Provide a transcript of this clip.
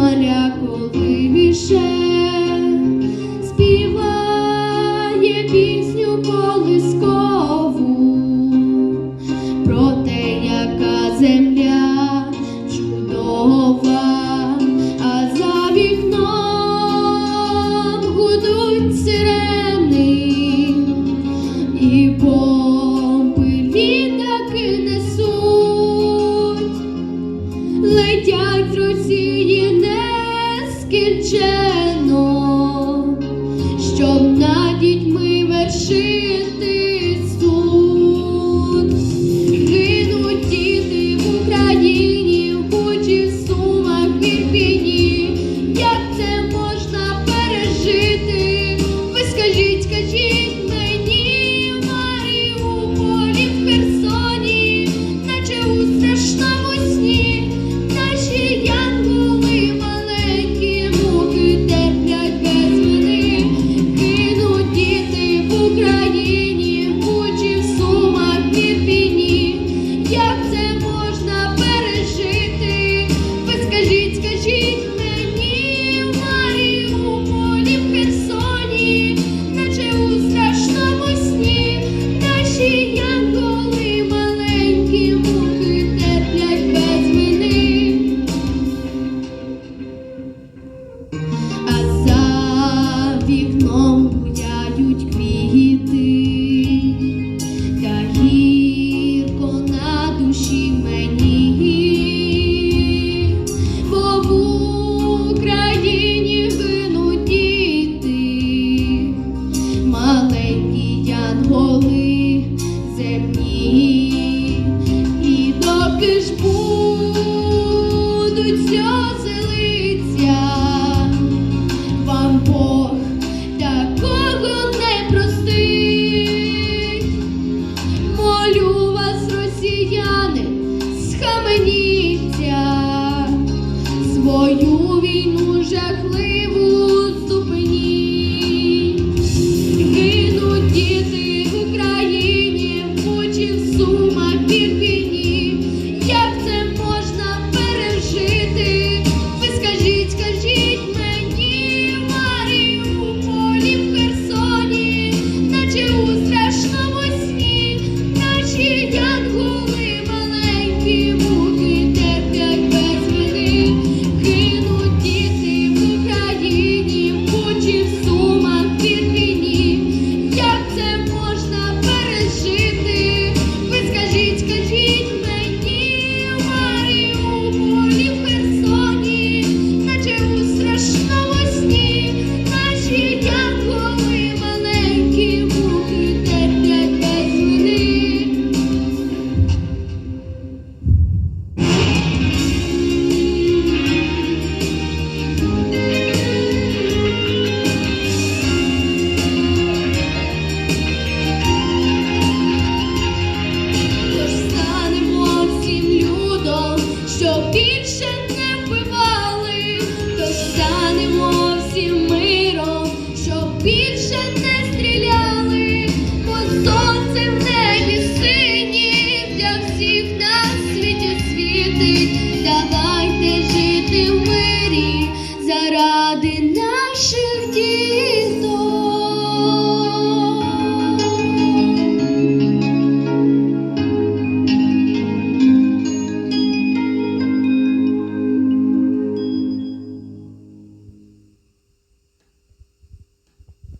Маля коли віше. наречено, щоб над дітьми вершити. сльози вам Бог такого не простить. Молю вас, росіяни, схаменіться свою війну жахли. жити, давайте жити в мирі.